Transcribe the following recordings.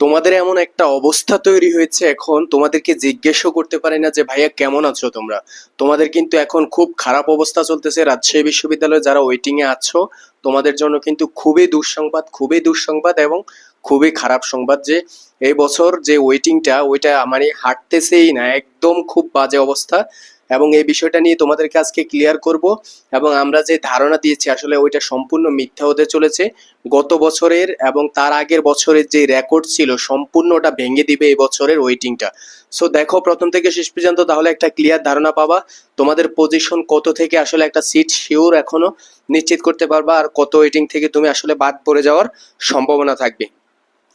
তোমাদের এমন একটা অবস্থা তৈরি হয়েছে এখন, তোমাদেরকে জিজ্ঞেসও করতে পারে না যে, ভাইয়া, কেমন আছো তোমরা? তোমাদের কিন্তু এখন খুব খারাপ অবস্থা চলতেছে। রাজশাহী বিশ্ববিদ্যালয়ে যারা ওয়েটিং এ আছো, তোমাদের জন্য কিন্তু খুবই দুঃসংবাদ খুবই দুঃসংবাদ এবং খুবই খারাপ সংবাদ যে, এই বছর যে ওয়েটিংটা ওইটা মানে হাঁটতেছেই না। একদম খুব বাজে অবস্থা। এবং এই বিষয়টা নিয়ে তোমাদেরকে আজকে ক্লিয়ার করব এবং আমরা যে ধারণা দিয়েছি, আসলে ওইটা সম্পূর্ণ মিথ্যা হতে চলেছে। গত বছরের এবং তার আগের বছরের যে রেকর্ড ছিল, সম্পূর্ণটা ভেঙে দিবে এই বছরের ওয়েটিংটা সো দেখো, প্রথম থেকে শেষ পর্যন্ত তাহলে একটা ক্লিয়ার ধারণা পাবা। তোমাদের পজিশন কত থেকে আসলে একটা সিট শিওর এখনও নিশ্চিত করতে পারবা আর কত ওয়েটিং থেকে তুমি আসলে বাদ পড়ে যাওয়ার সম্ভাবনা থাকবে।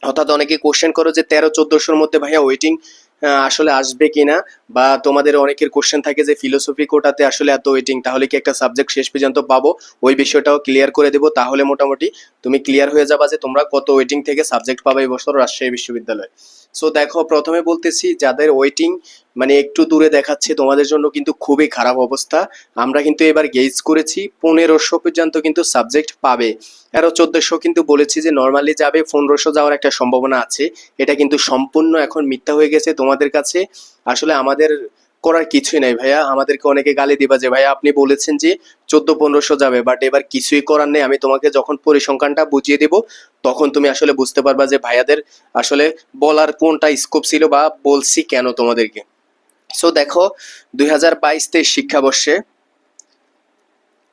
অর্থাৎ অনেকে কোশ্চেন করো যে তেরো, চোদ্দোশোর মধ্যে ভাইয়া ওয়েটিং আসলে আসবে কিনা? বা তোমাদের অনেকের কোশ্চেন থাকে যে ফিলোসফি কোটাতে আসলে এত ওয়েটিং তাহলে কি একটা সাবজেক্ট শেষ পর্যন্ত পাবো? ওই বিষয়টাও ক্লিয়ার করে দেবো। তাহলে মোটামুটি তুমি ক্লিয়ার হয়ে যাবা যে, তোমরা কত ওয়েটিং থেকে সাবজেক্ট পাবে এই বছর রাজশাহী বিশ্ববিদ্যালয়ে। সো দেখো, প্রথমে বলতেছি, যাদের ওয়েটিং মানে একটু দূরে দেখাচ্ছে, তোমাদের জন্য কিন্তু খুবই খারাপ অবস্থা। আমরা কিন্তু এবার গেজ করেছি, পনেরোশো পর্যন্ত কিন্তু সাবজেক্ট পাবে। আরও চোদ্দোশো কিন্তু বলেছি যে নর্মালি যাবে, পনেরোশো যাওয়ার একটা সম্ভাবনা আছে। এটা কিন্তু সম্পূর্ণ এখন মিথ্যা হয়ে গেছে তোমাদের কাছে। আসলে আমাদের করার কিছুই নাই, ভাইয়া। আমাদেরকে অনেকে গালি দিবা যে, ভাইয়া, আপনি বলেছেন যে চোদ্দ পনেরোশো যাবে বাট এবার কিছুই করার নেই। আমি তোমাকে যখন পরিসংখ্যানটা বুঝিয়ে দেব, তখন তুমি আসলে বুঝতে পারবা যে, ভাইয়াদের আসলে বলার কোনটা স্কোপ ছিল বা বলছি কেন তোমাদেরকে। সো দেখো, দুই হাজার বাইশ তেইশ শিক্ষাবর্ষে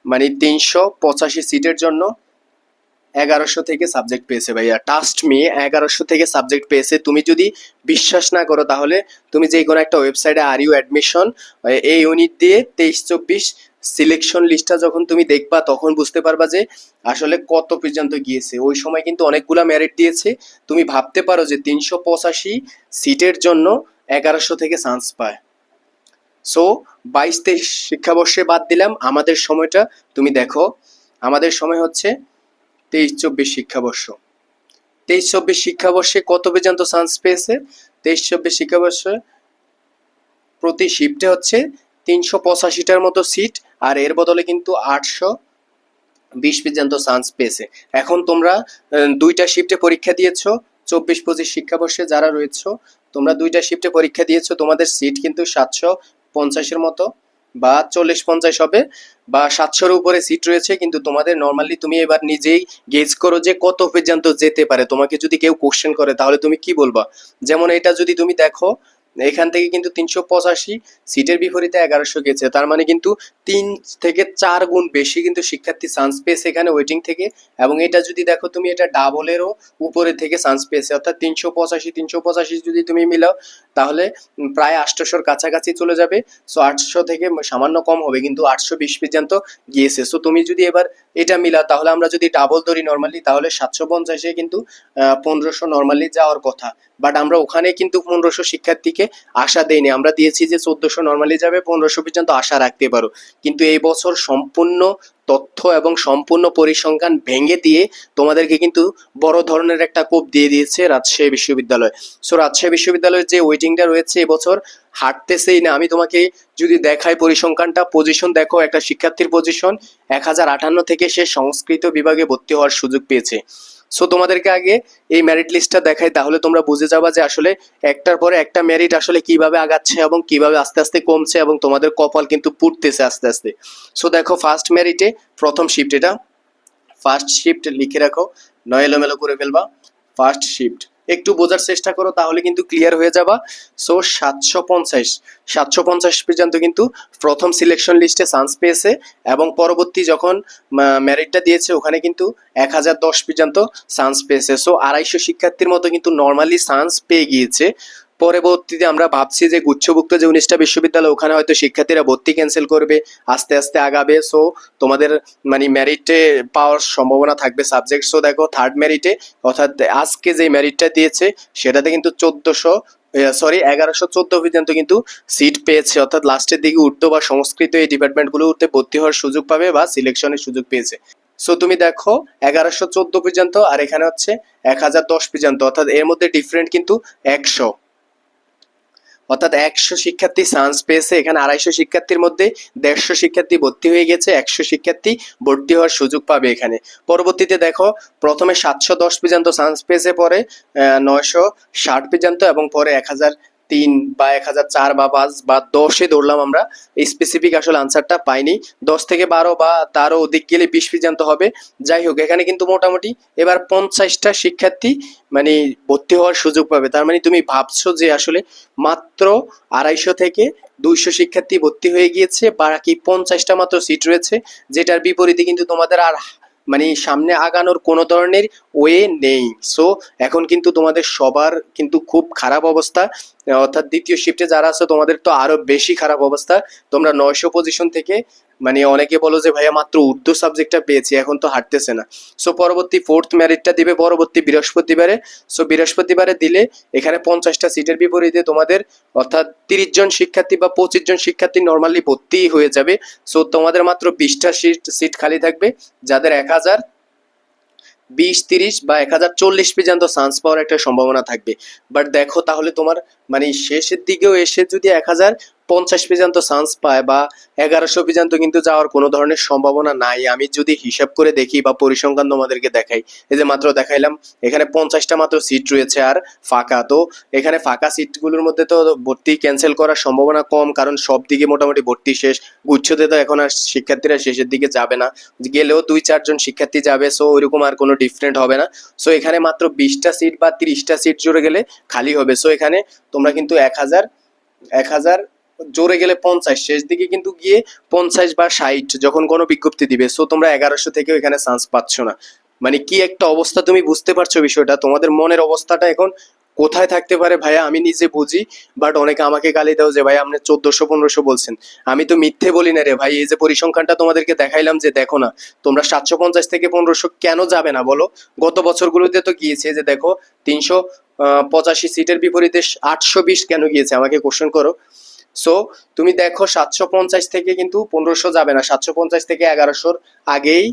মানে তিনশো পঁচাশি সিটের জন্য এগারোশো থেকে সাবজেক্ট পেয়েছে ভাইয়া। টাস্ট মি এগারোশো থেকে সাবজেক্ট পেয়েছে। তুমি যদি বিশ্বাস না করো তাহলে তুমি যে কোনো একটা ওয়েবসাইটে R U admission A unit দিয়ে তেইশ চব্বিশ সিলেকশন লিস্টটা যখন তুমি দেখবা, তখন বুঝতে পারবা যে আসলে কত পর্যন্ত গিয়েছে। ওই সময় কিন্তু অনেকগুলা মেরিট দিয়েছে। তুমি ভাবতে পারো যে তিনশো পঁচাশি সিটের জন্য এগারোশো থেকে চান্স পায়। সো বাইশ তেইশ শিক্ষাবর্ষে বাদ দিলাম। আমাদের সময়টা তুমি দেখো। আমাদের সময় হচ্ছে তেইশ চব্বিশ শিক্ষাবর্ষ। তেইশ চব্বিশ শিক্ষাবর্ষে কত পর্যন্ত চান্স পেয়েছে? তেইশ চব্বিশ শিক্ষাবর্ষে প্রতি শিফটে হচ্ছে তিনশো পঁচাশিটার মতো সিট আর এর বদলে কিন্তু আটশো বিশ পর্যন্ত চান্স পেয়েছে। এখন তোমরা দুইটা শিফটে পরীক্ষা দিয়েছ, চব্বিশ পঁচিশ শিক্ষাবর্ষে যারা রয়েছো, তোমরা দুইটা শিফটে পরীক্ষা দিয়েছ, তোমাদের সিট কিন্তু সাতশো পঞ্চাশের মতো। বা চল্লিশ পঞ্চাশ হবে বা সাতশোর উপরে সিট রয়েছে, কিন্তু তোমাদের নর্মালি তুমি এবার নিজেই গেজ করো যে কত পর্যন্ত যেতে পারে। তোমাকে যদি কেউ কোশ্চেন করে, তাহলে তুমি কি বলবা? যেমন এটা যদি তুমি দেখো এখান থেকে কিন্তু তিনশো পঁচাশি সিটের বিপরীতে এগারোশো গেছে। তার মানে কিন্তু তিন থেকে চার গুণ বেশি কিন্তু শিক্ষার্থী চান্স পেয়েছে এখানে ওয়েটিং থেকে। এবং এটা যদি দেখো তুমি এটা ডাবলেরও উপরে থেকে চান্স পেয়েছে। অর্থাৎ তিনশো পঁচাশি তিনশো পঁচাশি যদি তুমি মিলাও, তাহলে প্রায় আটশোশোর কাছাকাছি চলে যাবে। সো আটশো থেকে সামান্য কম হবে, কিন্তু আটশো বিশ পর্যন্ত গিয়েছে। সো তুমি যদি এবার এটা মিলাও, তাহলে আমরা যদি ডাবল ধরি নর্মালি তাহলে সাতশো পঞ্চাশে কিন্তু পনেরোশো নর্মালি যাওয়ার কথা। বাট আমরা ওখানে কিন্তু পনেরোশো শিক্ষার্থীকে আশা দেইনি। আমরা দিয়েছি যে চোদ্দশো নর্মালি যাবে, পনেরোশো পর্যন্ত আশা রাখতে পারো। কিন্তু এই বছর সম্পূর্ণ তথ্য এবং সম্পূর্ণ পরিসংখ্যান ভেঙে দিয়ে তোমাদেরকে কিন্তু বড় ধরনের একটা কোপ দিয়ে দিয়েছে রাজশাহী বিশ্ববিদ্যালয়। সো রাজশাহী বিশ্ববিদ্যালয়ের যে ওয়েটিংটা রয়েছে এবছর হাঁটতেছেই না। আমি তোমাকে যদি দেখাই পরিসংখ্যানটা পজিশন দেখো, একটা শিক্ষার্থীর পজিশন এক হাজার আটান্ন থেকে সে সংস্কৃত বিভাগে ভর্তি হওয়ার সুযোগ পেয়েছে। সো তোমাদেরকে আগে এই মেরিট লিস্টটা দেখাই, তাহলে তোমরা বুঝে যাবা যে আসলে একটার পরে একটা ম্যারিট আসলে কীভাবে আগাচ্ছে এবং কীভাবে আস্তে আস্তে কমছে এবং তোমাদের কপাল কিন্তু পুড়তেছে আস্তে আস্তে। সো দেখো ফার্স্ট মেরিটে প্রথম শিফট এটা। ফার্স্ট শিফট লিখে রাখো, নয় এলোমেলো করে ফেলবা। ফার্স্ট শিফট একটু বোঝার চেষ্টা করো, তাহলে কিন্তু ক্লিয়ার হয়ে যাবা। সো সাতশো পঞ্চাশ সাতশো পঞ্চাশ পর্যন্ত কিন্তু প্রথম সিলেকশন লিস্টে চান্স পেয়েছে এবং পরবর্তী যখন ম্যারিটটা দিয়েছে, ওখানে কিন্তু এক হাজার দশ পর্যন্ত চান্স পেয়েছে। সো আড়াইশো শিক্ষার্থীর মতো কিন্তু নর্মালি চান্স পেয়ে গিয়েছে। পরবর্তীতে আমরা ভাবছি যে গুচ্ছভুক্ত যে উনিশটা বিশ্ববিদ্যালয়, ওখানে হয়তো শিক্ষার্থীরা ভর্তি ক্যান্সেল করবে, আস্তে আস্তে আগাবে। সো তোমাদের মানে মেরিটে পাওয়ার সম্ভাবনা থাকবে সাবজেক্ট সো দেখো থার্ড মেরিটে অর্থাৎ আজকে যে মেরিটটা দিয়েছে, সেটাতে কিন্তু চোদ্দশো সরি এগারোশো চোদ্দ পর্যন্ত কিন্তু সিট পেয়েছে। অর্থাৎ লাস্টের দিকে উঠতো বা সংস্কৃত এই ডিপার্টমেন্টগুলো উঠতে ভর্তি হওয়ার সুযোগ পাবে বা সিলেকশনের সুযোগ পেয়েছে। সো তুমি দেখো, এগারোশো চোদ্দ পর্যন্ত, আর এখানে হচ্ছে এক হাজার দশ পর্যন্ত। অর্থাৎ এর মধ্যে ডিফারেন্ট কিন্তু একশো। অর্থাৎ একশো শিক্ষার্থী চান্স পেয়েছে। এখানে আড়াইশো শিক্ষার্থীর মধ্যে দেড়শো শিক্ষার্থী ভর্তি হয়ে গেছে, একশো শিক্ষার্থী ভর্তি হওয়ার সুযোগ পাবে এখানে। পরবর্তীতে দেখো, প্রথমে সাতশো দশ পর্যন্ত চান্স পেয়েছে পরে নয়শো ষাট পর্যন্ত এবং পরে এক হাজার তিন বা এক হাজার চার বা পাঁচ বা দশে ধরলাম আমরা স্পেসিফিক আসলে আনসারটা পাইনি। দশ থেকে বারো বা তারও অধিক গেলে বিশ পর্যন্ত হবে। যাই হোক, এখানে কিন্তু মোটামুটি এবার পঞ্চাশটা শিক্ষার্থী মানে ভর্তি হওয়ার সুযোগ পাবে। তার মানে তুমি ভাবছ যে আসলে মাত্র আড়াইশো থেকে দুইশো শিক্ষার্থী ভর্তি হয়ে গিয়েছে, বাকি পঞ্চাশটা মাত্র সিট রয়েছে, যেটার বিপরীতে কিন্তু তোমাদের আর মানে সামনে আগানোর কোনো ধরনের ওয়ে নেই। সো এখন কিন্তু তোমাদের সবার কিন্তু খুব খারাপ অবস্থা। অর্থাৎ দ্বিতীয় শিফটে যারা আছে, তোমাদের তো আরও বেশি খারাপ অবস্থা। তোমরা নয়শো পজিশন থেকে মানে অনেকে বলো যে, ভাইয়া, মাত্র উর্দু সাবজেক্টটা পেয়েছি, এখন তো হাঁটতেছে না। সো পরবর্তী ফোর্থ ম্যারিটটা দিবে পরবর্তী বৃহস্পতিবারে। সো বৃহস্পতিবারে দিলে এখানে পঞ্চাশটা সিটের বিপরীতে তোমাদের অর্থাৎ তিরিশ জন শিক্ষার্থী বা পঁচিশ জন শিক্ষার্থী নর্মালি ভর্তি হয়ে যাবে। সো তোমাদের মাত্র বিশটা সিট সিট খালি থাকবে, যাদের এক হাজার বিশ, তিরিশ বা এক হাজার চল্লিশ পর্যন্ত চান্স পাওয়ার একটা সম্ভাবনা থাকবে। বাট দেখো, তাহলে তোমার মানে শেষের দিকেও এসে যদি এক হাজার পঞ্চাশ পর্যন্ত চান্স পায় বা এগারোশো পর্যন্ত কিন্তু যাওয়ার কোনো ধরনের সম্ভাবনা নাই। আমি যদি হিসাব করে দেখি বা পরিসংখ্যান তোমাদেরকে দেখাই, এই যে মাত্র দেখাইলাম, এখানে পঞ্চাশটা মাত্র সিট রয়েছে আর ফাঁকা। তো এখানে ফাঁকা সিটগুলোর মধ্যে তো ভর্তি ক্যান্সেল করার সম্ভাবনা কম, কারণ সব দিকে মোটামুটি ভর্তি শেষ। গুচ্ছতে তো এখন আর শিক্ষার্থীরা শেষের দিকে যাবে না। গেলেও দুই, চারজন শিক্ষার্থী যাবে সো ওইরকম আর কোনো ডিফারেন্ট হবে না। সো এখানে মাত্র বিশটা সিট বা তিরিশটা সিট জুড়ে গেলে খালি হবে। সো এখানে তোমরা কিন্তু এক হাজার এক হাজার জোরে গেলে পঞ্চাশ, শেষ দিকে কিন্তু গিয়ে পঞ্চাশ বা ষাট যখন কোনো বিজ্ঞপ্তি দিবে সো তোমরা এগারোশো থেকেও এখানে চান্স পাচ্ছ না। মানে কি একটা অবস্থা তুমি বুঝতে পারছ বিষয়টা? তোমাদের মনের অবস্থাটা এখন কোথায় থাকতে পারে ভাইয়া? আমি নিজে বুঝি বাট অনেকে আমাকে গালি দাও যে, ভাই, আপনি চোদ্দশো, পনেরোশো বলছেন। আমি তো মিথ্যে বলি না রে ভাই, এই যে পরিসংখ্যানটা তোমাদেরকে দেখাইলাম যে, দেখো না, তোমরা সাতশো পঞ্চাশ থেকে পনেরোশো কেন যাবে না বলো? গত বছরগুলোতে তো গিয়েছে যে, দেখো, তিনশো পঁচাশি সিটের বিপরীতে আটশো বিশ কেন গিয়েছে? আমাকে কোশ্চেন করো। সো তুমি দেখো সাতশো পঞ্চাশ থেকে কিন্তু পনেরোশো যাবে না। সাতশো পঞ্চাশ থেকে এগারোশোর আগেই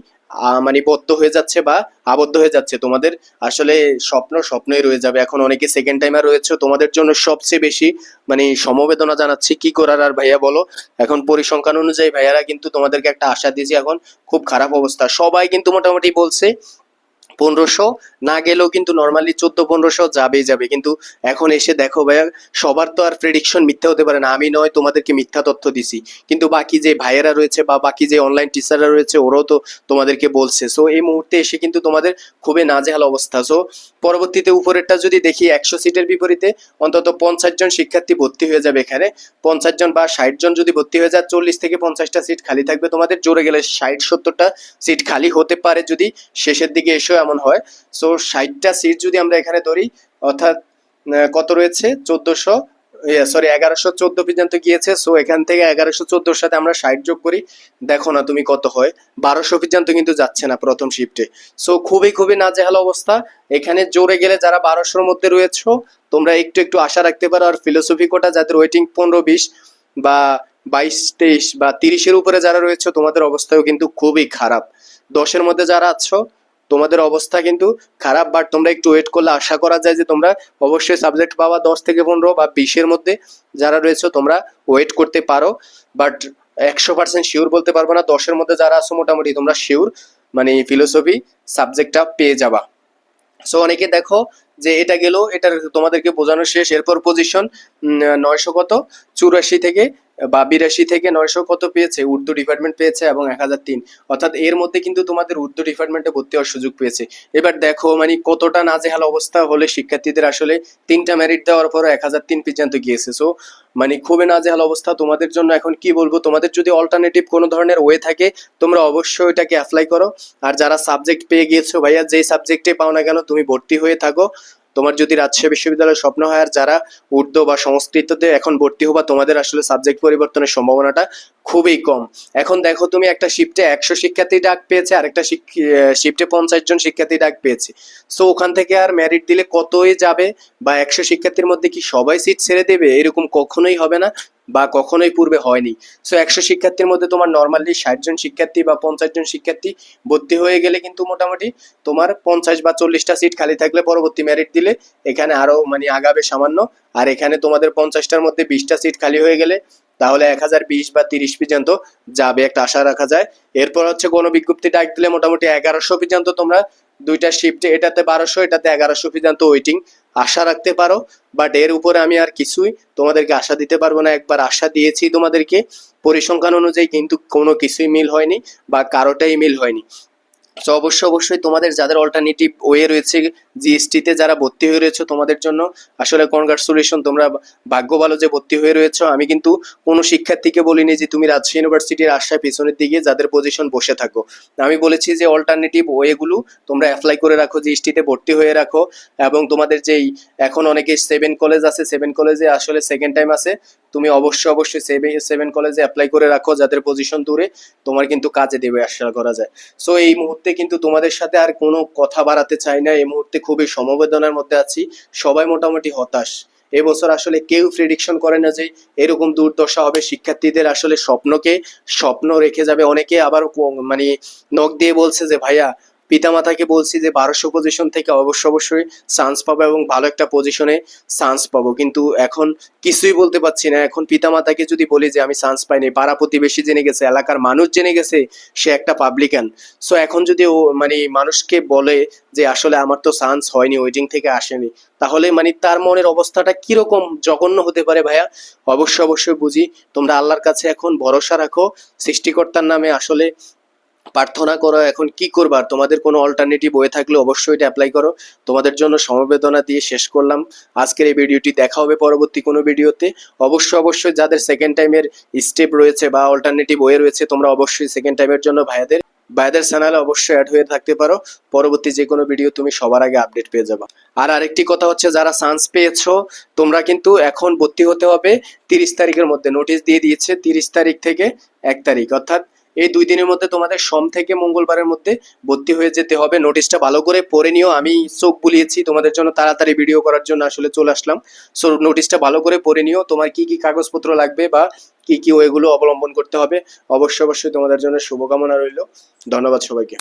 মানে বদ্ধ হয়ে যাচ্ছে বা আবদ্ধ হয়ে যাচ্ছে। তোমাদের আসলে স্বপ্ন স্বপ্নই রয়ে যাবে। এখন অনেকে সেকেন্ড টাইমে রয়েছে। তোমাদের জন্য সবচেয়ে বেশি মানে সমবেদনা জানাচ্ছি, কি করার আর ভাইয়া বলো? এখন পরিসংখ্যান অনুযায়ী ভাইয়ারা কিন্তু তোমাদেরকে একটা আশা দিয়েছি। এখন খুব খারাপ অবস্থা। সবাই কিন্তু মোটামুটি বলছে পনেরোশো, না গেলেও কিন্তু নর্মালি চোদ্দ, পনেরোশো যাবেই যাবে। কিন্তু এখন এসে দেখো ভাইয়া, সবার তো আর প্রেডিকশন মিথ্যা হতে পারে না। আমি নয়, তোমাদেরকে মিথ্যা তথ্য দিছি। কিন্তু বাকি যে ভাইয়েরা রয়েছে বা বাকি যে অনলাইন টিচাররা রয়েছে, ওরাও তো তোমাদেরকে বলছে। সো এই মুহূর্তে এসে কিন্তু তোমাদের খুবই নাজেহাল অবস্থা। সো পরবর্তীতে উপরেরটা যদি দেখি, একশো সিটের বিপরীতে অন্তত পঞ্চাশ জন শিক্ষার্থী ভর্তি হয়ে যাবে এখানে। পঞ্চাশ জন বা ষাট জন যদি ভর্তি হয়ে যায়, চল্লিশ থেকে পঞ্চাশটা সিট খালি থাকবে তোমাদের। জোরে গেলে ষাট, সত্তরটা সিট খালি হতে পারে যদি শেষের দিকে এসেও এমন হয়? সো ষাটটা সিট যদি আমরা এখানে ধরি, অর্থাৎ কত রয়েছে? চোদ্দশো সরি এগারোশো চোদ্দ পর্যন্ত গিয়েছে। সো এখান থেকে এগারোশো চোদ্দোর সাথে আমরা ষাট যোগ করি। দেখো না তুমি কত হয়? বারোশো পর্যন্ত কিন্তু যাচ্ছে না প্রথম শিফটে সো খুবই খুবই নাজেহাল অবস্থা। এখানে জোরে গেলে যারা বারোশোর মধ্যে রয়েছো, তোমরা একটু একটু আশা রাখতে পারো। আর ফিলোসফি কোটা যাদের ওয়েটিং পনেরো, বিশ বা বাইশ, তেইশ বা তিরিশের উপরে যারা রয়েছে, তোমাদের অবস্থাও কিন্তু খুবই খারাপ। দশের মধ্যে যারা আছো তোমাদের অবস্থা কিন্তু খারাপ বাট তোমরা একটু ওয়েট করলে আশা করা যায় যে তোমরা অবশ্যই সাবজেক্ট পাবা দশ থেকে পনেরো বা বিশের মধ্যে যারা রয়েছে তোমরা ওয়েট করতে পারো বাট একশো পার্সেন্ট শিওর বলতে পারব না, দশের মধ্যে যারা আছো মোটামুটি তোমরা শিওর মানে ফিলোসফি সাবজেক্টটা পেয়ে যাবা। সো অনেকে দেখো যে এটা গেল, এটার তোমাদেরকে বোঝানো শেষ, এরপর পজিশন নয়শো কত? চুরাশি থেকে বা বিরাশি থেকে নয়শো কত পেয়েছে? উর্দু ডিপার্টমেন্ট পেয়েছে এবং এক হাজার তিন। অর্থাৎ এর মধ্যে কিন্তু তোমাদের উর্দু ডিপার্টমেন্টে ভর্তি হওয়ার সুযোগ পেয়েছে। এবার দেখো মানে কতটা নাজেহাল অবস্থা হলে শিক্ষার্থীদের আসলে তিনটা মেরিট দেওয়ার পর এক হাজার তিন পর্যন্ত গিয়েছে। সো মানে খুবই নাজেহাল অবস্থা। তোমাদের জন্য এখন কি বলব? তোমাদের যদি অল্টারনেটিভ কোনো ধরনের ওয়ে থাকে, তোমরা অবশ্যই এটাকে অ্যাপ্লাই করো। আর যারা সাবজেক্ট পেয়ে গিয়েছো ভাইয়া, যেই সাবজেক্টে পাও না কেন, তুমি ভর্তি হয়ে থাকো। তোমার যদি রাজশাহী বিশ্ববিদ্যালয়ের স্বপ্ন হয় আর যারা উর্দু বা সংস্কৃততে এখন ভর্তি হবা, তোমাদের আসলে সাবজেক্ট পরিবর্তনের সম্ভাবনাটা খুবই কম। এখন দেখো তুমি একটা শিফটে একশো শিক্ষার্থী ডাক পেয়েছে আর একটা শিফটে পঞ্চাশ জন শিক্ষার্থী ডাক পেয়েছে। সো ওখান থেকে আর মেরিট দিলে কতই যাবে? বা একশো শিক্ষার্থীর মধ্যে কি সবাই সিট ছেড়ে দেবে? এরকম কখনোই হবে না। বা কখনোই পূর্বে হয়নি। সো একশো শিক্ষার্থীর মধ্যে তোমার নর্মালি ষাট জন শিক্ষার্থী বা পঞ্চাশ জন শিক্ষার্থী ভর্তি হয়ে গেলে কিন্তু মোটামুটি তোমার পঞ্চাশ বা চল্লিশটা সিট খালি থাকলে পরবর্তী মেরিট দিলে এখানে আরও মানে আগাবে সামান্য। আর এখানে তোমাদের পঞ্চাশটার মধ্যে বিশটা সিট খালি হয়ে গেলে তাহলে এক হাজার বিশ বা তিরিশ পর্যন্ত যাবে, একটা আশা রাখা যায়। এরপর হচ্ছে কোনো বিজ্ঞপ্তি ডাক দিলে মোটামুটি এগারোশো পর্যন্ত তোমরা দুইটা শিফটে এটাতে বারোশো, এটাতে এগারোশো পর্যন্ত ওয়েটিং আশা রাখতে পারো বাট এর উপরে আমি আর কিছুই তোমাদেরকে আশা দিতে পারব না। একবার আশা দিয়েছি তোমাদেরকে, পরিসংখ্যান অনুযায়ী কিন্তু কোনো কিছুই মিল হয়নি বা কারোটাই মিল হয়নি। তো অবশ্যই অবশ্যই তোমাদের যাদের অল্টারনেটিভ ওয়ে রয়েছে জিএসটিতে যারা ভর্তি হয়ে রয়েছে তোমাদের জন্য, আসলে কনগ্রাচুলেশন তোমরা ভাগ্য ভালো যে ভর্তি হয়ে রয়েছে। আমি কিন্তু কোনো শিক্ষার্থীকে বলিনি যে তুমি রাজশাহী ইউনিভার্সিটির আশায় পেছনের দিকে যাদের পজিশন বসে থাকো। আমি বলেছি যে অল্টারনেটিভ ওয়েগুলো তোমরা অ্যাপ্লাই করে রাখো জিএসটিতে ভর্তি হয়ে রাখো। এবং তোমাদের যেই, এখন অনেকে সেভেন কলেজ আছে সেভেন কলেজে আসলে সেকেন্ড টাইম আছে। তুমি অবশ্যই অবশ্যই সেভেন সেভেন কলেজে অ্যাপ্লাই করে রাখো, যাদের পজিশন দূরে, তোমার কিন্তু কাজে দেবে, আশা করা যায়। সো এই মুহূর্তে কিন্তু তোমাদের সাথে আর কোনো কথা বাড়াতে চাই না, এই মুহূর্তে খুবই সমবেদনার মধ্যে আছি, সবাই মোটামুটি হতাশ। এবছর আসলে কেউ প্রেডিকশন করে না যে, এরকম দুর্দশা হবে, শিক্ষার্থীদের আসলে স্বপ্নকে, স্বপ্ন রেখে যাবে অনেকে, আবার মানে নখ দিয়ে বলছে যে, ভাইয়া পিতামাতাকে বলছি যে বারোশো পজিশন থেকে অবশ্য অবশ্যই চান্স পাবো এবং ভালো একটা পজিশনে চান্স পাবো। কিন্তু এখন কিছুই বলতে পারছি না। এখন পিতামাতাকে যদি বলি যে আমি চান্স পাইনি, পাড়া প্রতিবেশী জেনে গেছে, এলাকার মানুষ জেনে গেছে, সে একটা পাবলিকান সো এখন যদি ও মানে মানুষকে বলে যে আসলে আমার তো চান্স হয়নি ওয়েটিং থেকে আসেনি, তাহলে মানে তার মনের অবস্থাটা কীরকম জঘন্য হতে পারে ভাইয়া? অবশ্য অবশ্যই বুঝি। তোমরা আল্লাহর কাছে এখন ভরসা রাখো। সৃষ্টিকর্তার নামে আসলে প্রার্থনা করো, এখন কি করবার তোমাদের কোনো অল্টারনেটিভ হয়ে থাকলে অবশ্যই এটা অ্যাপ্লাই করো। তোমাদের জন্য সমবেদনা দিয়ে শেষ করলাম। আজকের এই ভিডিওটি দেখা হবে পরবর্তী কোনো ভিডিওতে অবশ্যই অবশ্যই যাদের সেকেন্ড টাইমের স্টেপ রয়েছে বা অল্টারনেটিভ ওয়ে রয়েছে, তোমরা অবশ্যই সেকেন্ড টাইমের জন্য ভাইয়াদের ভাইয়াদের চ্যানেলে অবশ্যই অ্যাড হয়ে থাকতে পারো। পরবর্তী যে কোনো ভিডিও তুমি সবার আগে আপডেট পেয়ে যাবে। আর আরেকটি কথা হচ্ছে, যারা চান্স পেয়েছ, তোমরা কিন্তু এখন ভর্তি হতে হবে তিরিশ তারিখের মধ্যে। নোটিশ দিয়ে দিয়েছে, তিরিশ তারিখ থেকে এক তারিখ। অর্থাৎ এই দুই দিনের মধ্যে তোমাদের সোম থেকে মঙ্গলবারের মধ্যে ভর্তি হয়ে যেতে হবে। নোটিশটা ভালো করে পড়ে নিও। আমি চোখ বুলিয়েছি। তোমাদের জন্য তাড়াতাড়ি ভিডিও করার জন্য আসলে চলে আসলাম। সো নোটিশটা ভালো করে পড়ে নিও। তোমার কি কি কাগজপত্র লাগবে বা কি কি ওয়েগুলো অবলম্বন করতে হবে? অবশ্যই অবশ্যই তোমাদের জন্য শুভকামনা রইল। ধন্যবাদ সবাইকে।